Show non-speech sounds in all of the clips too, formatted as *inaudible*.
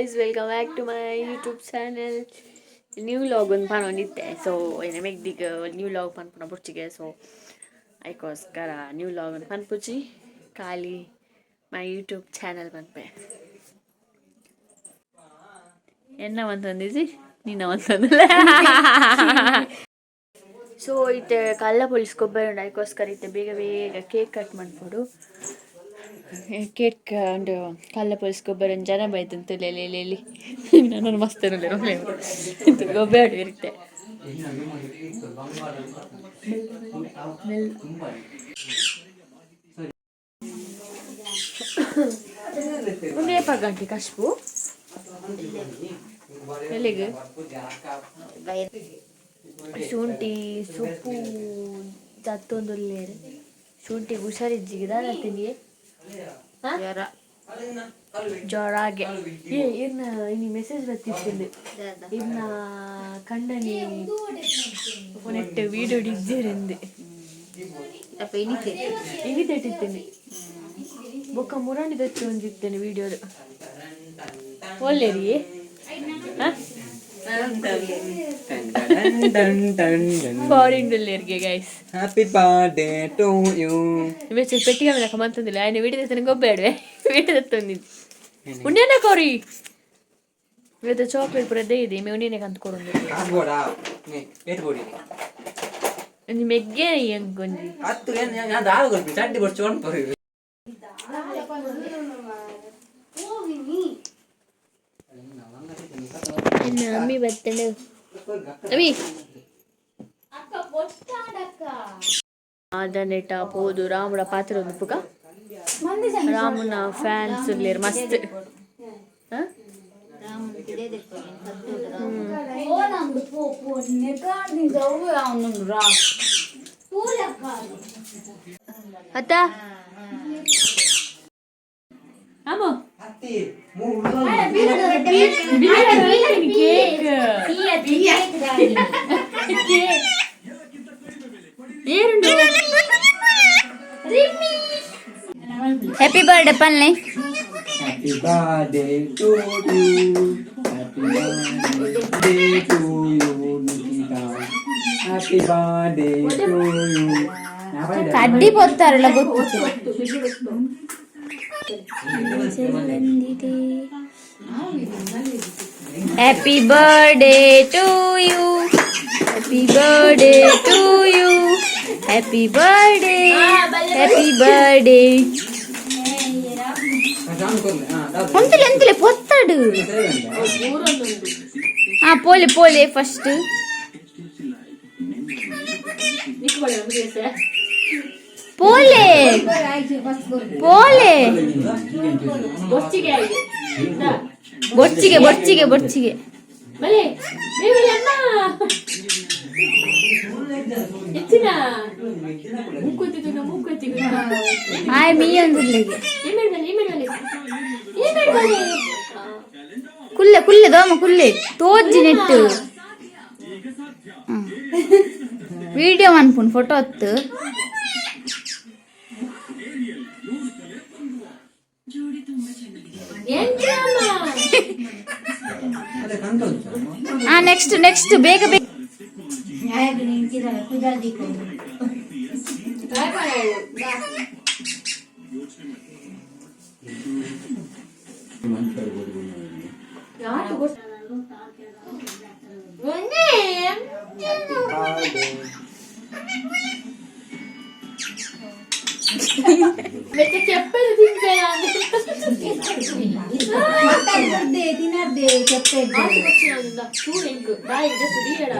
guys, welcome back to my YouTube channel. New vlog ಒಂದು ಪನೊಂದಿತ್ತೆ so ಏನೇ ಮೆಗ್ದಿಗೆ ನ್ಯೂ ಲಾಗ್ ಪನ್ಪುನ ಬುಚ್ಚಿಗೆ ಸೊ ಅದಕ್ಕೋಸ್ಕರ ನ್ಯೂ ಲಾಗ್ ಒಂದು ಪನ್ಪುಜಿ ಖಾಲಿ ಮೈ ಯೂಟ್ಯೂಬ್ ಚಾನಲ್ ಪನ್ಪೆ ಎನ್ನ ಒಂತೊಂದಿಜಿ ನಿನ್ನ ಒಂತೊಂದಿಲ್ಲ ಸೊ *laughs* ಇತ್ತೆ ಕಲ್ಲ ಪೊಲೀಸ್ ಕೊಬ್ಬರಿ ಅದಕ್ಕೋಸ್ಕರ ಇತ್ತೆ ಬೇಗ ಬೇಗ ಕೇಕ್ ಕಟ್ ಮಾಡ್ಬೋದು ಒಂದು ಕಲ್ಲ ಪೊಲೀಸ್ ಗೊಬ್ಬರ ಜನ ಬೈತಂತ ಲೇಲಿ ನಾನು ಮಸ್ತ್ ಗೊಬ್ಬರ ಇರುತ್ತೆ. ಒಂದೇ ಪಗಂಟಿ ಗಂಟೆ ಕಶ್ಪು. ಎಲ್ಲಿಗೆ? ಶುಂಠಿ, ಸೊಪ್ಪು ತತ್ತೊಂದುಲ್ಲೇರು ಶುಂಠಿ ಹುಷಾರಿ ತಿಂಡಿಗೆ ಜ್ವರ ಜ್ವರಾಗೆ ಏ ಇನ್ನು ಇನಿ ಮೆಸೇಜ್ ಬರ್ತಿತ್ತು ಇನ್ನ ಕಣ್ಣನಿ ನೆಟ್ಟು ವಿಡಿಯೋ ಡಿಜ್ಜೇರಿಂದೆ ಅಪ್ಪ ಇನಿತೆ ಇನಿ ತೆಟ್ಟಿದ್ದೇನೆ ಬೊಕ್ಕ ಮುರಾಣಿ ತಚ್ಚಿ ಒಂದಿತ್ತೇನೆ ವಿಡಿಯೋದು ಒಳ್ಳೆರಿ foreign ಡೊಲ್ಲೇರ್ಗೆ guys happy birthday to you ಇವತ್ತು ಪೆಟ್ಟಿಗೆ ಮೇಲೆ ಕಮ್ಮಂತಂದಿಲ್ಲ ఆయన వీడి తెచ్చిన గొప్పాడు వీడి తెస్తుంది ఉండేనా కోరి ಇವತ್ತು ಚಾಕ್ಲೇಟ್ ಪುರದ್ದೇ ಇದೆ ಮೇ ಉಂಡಿನೇ ಕಂತ್ಕೊಡು ಆಗ್ಬೋಡಾ ಏಟ್ ಬೋಡಿ ಒಂದು ಮೆಗ್ಗೆ ಹೆಂಗೊಂದು ಹತ್ತು ಏನು ನಾನು ದಾಳ ಕೊಡ್ತೀನಿ ಚಡ್ಡಿ ಬರ್ಚು ಹೊಂಟು ನನ್ನ ಅಮ್ಮಿ ಬರ್ತಾಳೆ ಆದನೆಟ ಪೋದು ರಾಮುಡ ಪಾತ್ರ ಒಂದು ಪುಗ ರಾಮನ ಫ್ಯಾನ್ಸ್ ಇರ್ಲೇರು ಮಸ್ತ್ ಅತ್ತ ರಾಮು హ్యాపీ బర్త్డే పల్లె happy birthday to you happy birthday to you Nikita happy birthday to you కడ్డి పొత్తారు ఇలా గుర్తు happy birthday to you happy birthday to you happy birthday happy birthday అంతులే ఎంతలే పోతాడు ఆ పోలే పోలే ఫస్ట్ పోలే. పోలే. ಪೋಲೆ ಫಸ್ಟ್ ಪೋಲೆ ಪೋಲೆ ಬೊಚ್ಚಿಗೆ ಬೊಚ್ಚಿಗೆ ಬೊಚ್ಚಿಗೆ ಮಲೆ ನೀವು ಅಣ್ಣ ಹೆಚ್ಚಿನ ಮೂಕೊತ್ತಿದ್ದು ನಾ ಮೂಕೊತ್ತಿದ್ದು ಆಯ್ ಮೀ ಒಂದಿಲ್ಲಿಗೆ ಏಮೇಡ್ ಬಲೆ ಏಮೇಡ್ ಬಲೆ ಏಮೇಡ್ ಬಲೆ ಕುಲ್ಲೆ ಕುಲ್ಲೆ ದೋಮ ಕುಲ್ಲೆ ತೋಜ್ಜಿ ನೆಟ್ಟು ವಿಡಿಯೋ ಅನ್ಪುನ್ ಫೋಟೋ ಹೊತ್ತು ಹಾ ನೆಕ್ಸ್ಟ್ ನೆಕ್ಸ್ಟ್ ಬೇಗ ಬೇಗ ಮತ್ತೆ చెప్పేది తింటే చూడు ఇంకు బాయ్ జస్ట్ తీయడా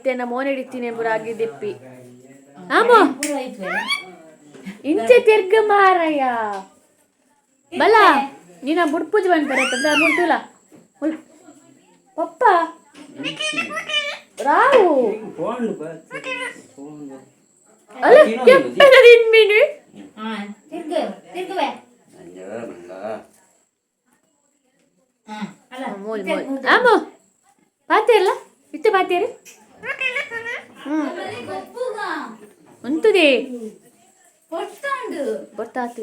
ನಮ್ಮ ಮೋನೆ ಹಿಡಿತೀನಿ ಬುರಾಗಿ ದಿಪ್ಪಿ. ಆಮೋ! ಇಂಚೆ ತಿರ್ಗ ಮಾರಯ್ಯ. ಬಲ. ನೀನ ಬುಡ್ಪೂಜೆ ಬಂದ್ಬರ ಮುಡ್ತಿಲ್ಲ ಪಪ್ಪ. ರಾವು ಅಲ್ಲ ಕೆಪ್ಪದ ತಿನ್ಮೀನು ಮೂಲ್ ಪಾತೆ ಅಲ್ಲ ಇತ್ತೆ ಪಾತೇರು ಹ್ಮ್. ಉಂತುದೆ ಬರ್ತಾತು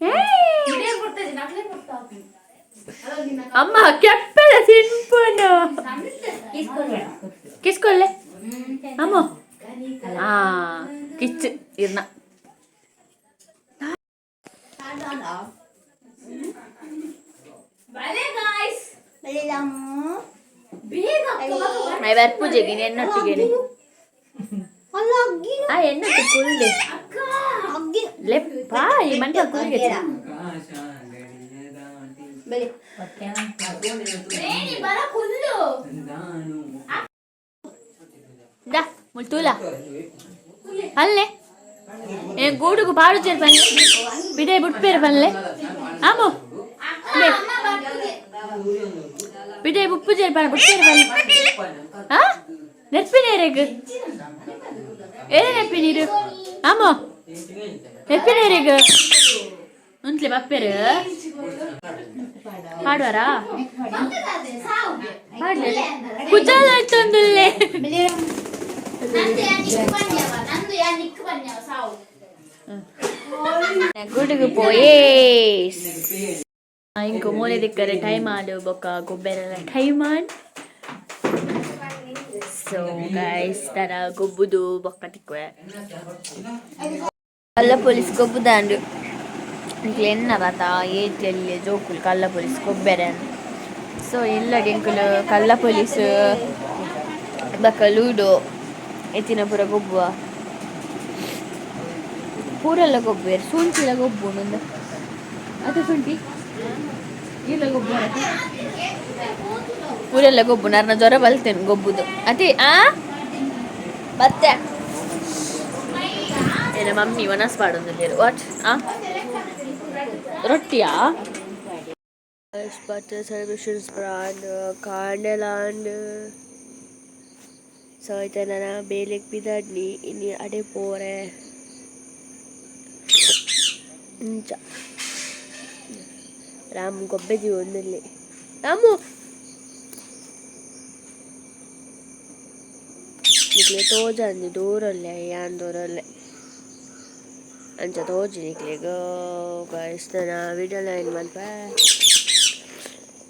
ಹ್ಮ್ ಕೆಪ್ಪದ ತಿನ್ಪನು ಕಿಸ್ಕೊಲ್ಲೆ ಅಮ್ಮ ಆ ಕಿಚ್ಚು ಇರ್ನ ಐವರ್ ಪೂಜೆಗೆ ಎನ್ನೊಟ್ಟಿಗೆ ಆ ಎನ್ನೊಟ್ಟು ಕುಲ್ಲೆ ಲೆಪ್ಪ ಈ ಮಂಟ ಕುಲ್ಗೆ ಮುಳ್ತೂಲ ಅಲ್ಲೇ ಏ ಗೂಡುಗು ಬಾಡು ಚೇರ್ ಪಲ್ಲೆ ಬಿಡೆ ಬುಟ್ಪೇರು ಪಲ್ಲೆ ಆಮೋ ಬಿಡೆ ಬುಪ್ಪು ಚೇರ್ ಪಲ್ಲ ಬುಟ್ಪೇರು ಪಲ್ಲೆ ಹಾ ನೆಪ್ಪಿನೇರೆಗ್ ಏನೇ ನೆಪ್ಪಿ ನೀರು ಆಮೋ ನೆಪ್ಪಿನೇರೆಗ್ ಉಂತ್ಲೆ ಬಪ್ಪೆರು ಹಾಡುವಾರ? ಹಾಡ್ಲೆ. ಕುಜಾಲ ತಂದುಲ್ಲೆ ಗುಡುಗು ಪೋಯೇ. ಇಂಕು ಮೂಲೆ ದಿಕ್ಕರೆ ಟೈಮ್ ಆಡು ಬೊಕ್ಕ ಗೊಬ್ಬೆರೆಲ್ಲ ಟೈಮ್ ಆಡ್ ಸೊ ಗೈಸ್ ತರ ಗೊಬ್ಬುದು ಬೊಕ್ಕ ತಿಕ್ಕುವೆ. ಅಲ್ಲ ಪೊಲೀಸ್ ಗೊಬ್ಬುದಾಂಡು. ఇంక ఎన్నరత ఏట్లెల్లి జోకులు కళ్ళ పోలీస్ గొబ్బెరన్ ಸೊ ಎಲ್ಲ ಡೆಂಕುಲು ಕಳ್ಳ ಪೊಲೀಸ್ ಬಕ್ಕ ಲೂಡೋ ಎತ್ತಿನ ಪುರ ಗೊಬ್ಬುವ ಪೂರೆಲ್ಲ ಗೊಬ್ಬು ಸೂಂಚಿಲ ಗೊಬ್ಬು ನಂದು ಅದು ಸುಂಟಿ ಇಲ್ಲ ಗೊಬ್ಬು ಪೂರೆಲ್ಲ ಗೊಬ್ಬು ನನ್ನ ಜ್ವರ ಬಲ್ತೇನೆ ಗೊಬ್ಬುದು ಅದೇ ಆ ಮತ್ತೆ ಏನ ಮಮ್ಮಿ ವನಸ್ ಪಾಡೊಂದು ವಾಟ್ ಆ ರೊಟ್ಟಿಯಾ? Butter celebrations brand ಕಾರ್ನೆಲಾಂಡ್ ಸೊ ಆಯ್ತಾ ನಾನು ಬೇಲೆಗ್ ಬಿದ್ದಾಡ್ನಿ ಇನ್ನು ಅಡೆ ಪೋರೆ ಇಂಚ ರಾಮ್ ಗೊಬ್ಬೆದಿ ಒಂದಲ್ಲಿ ರಾಮು ಇಟ್ಲೆ ತೋಜ ಅಂದಿ ದೂರಲ್ಲೇ ಯಾನ್ ದೂರಲ್ಲೇ ಅಂಚ ತೋಜಿ ನಿಕ್ಲೆಗ. ಇಷ್ಟನ ವಿಡಿಯೋ ಲೈನ್ ಮಲ್ಪ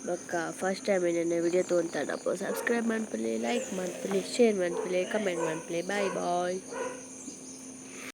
ಬೊಕ್ಕ ಫಸ್ಟ್ ಟೈಮ್ ನನ್ನ ವಿಡಿಯೋ ತೊಗೊಂತಾನಪ್ಪ ಸಬ್ಸ್ಕ್ರೈಬ್ ಮಾಡ್ಪಲೆ ಲೈಕ್ ಮಾಡ್ಪಲೆ ಶೇರ್ ಮಾಡ್ಪಲೆ ಕಮೆಂಟ್ ಮಾಡ್ಪಲೆ ಬಾಯ್ ಬಾಯ್